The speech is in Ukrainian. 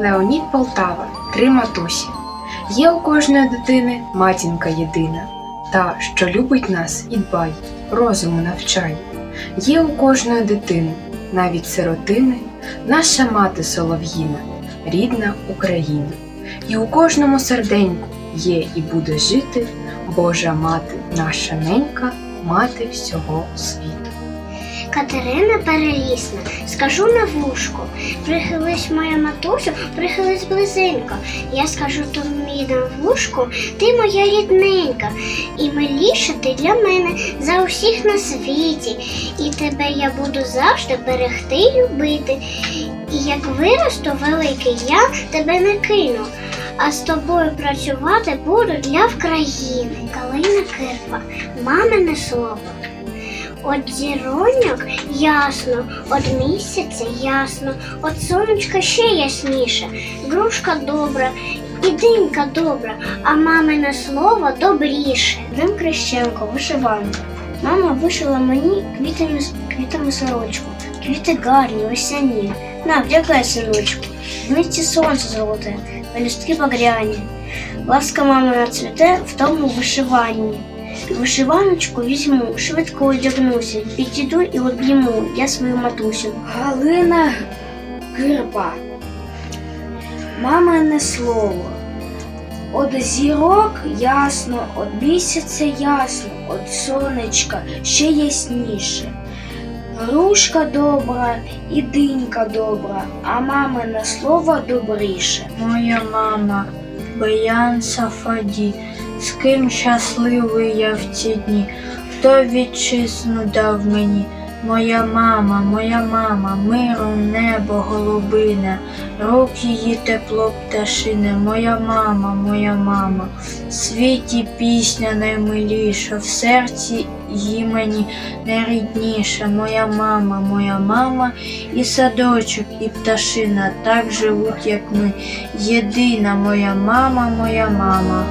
Леонід Полтава, три матусі. Є у кожної дитини матінка єдина, та, що любить нас і дбає, розуму навчає. Є у кожної дитини, навіть сиротини, наша мати солов'їна, рідна Україна. І у кожному серденьку є і буде жити Божа мати, наша ненька, мати всього світу. Катерина Перелісна, скажу на вушку. Прихились моя матусю, прихились близенько. Я скажу тобі на вушку, ти моя рідненька, і миліша ти для мене за усіх на світі. І тебе я буду завжди берегти й любити. І як виросту великий, я тебе не кину. А з тобою працювати буду для України. Калина Кирпа, мамине слово. От зіроньок ясно, от місяця ясно, от сонечка ще ясніше, грушка добра, і динька добра, а мамине слово добріше. Дим Крещенко, вишиванка. Мама вишила мені квітами, квітами сорочку. Квіти гарні, осяні. На, вдягай, синочку. В місті сонце золоте, пелюстки багряні. Ласка мамина цвіте в тому вишиванні. Вишиваночку візьму, швидко одягнуся, підійду і обійму я свою матусю. Галина Гирба. Мамине слово. От зірок ясно, от місяця ясно, от сонечка ще ясніше. Грушка добра і динька добра, а мамине слово добріше. Моя мама, Баян Сафаді, з ким щасливий я в ці дні, хто вітчизну дав мені. Моя мама, моя мама, миру небо голубине, рук її тепло пташине, моя мама, моя мама, в світі пісня наймиліша, в серці її мені найрідніша, моя мама, моя мама, і садочок, і пташина так живуть, як ми. Єдина моя мама, моя мама.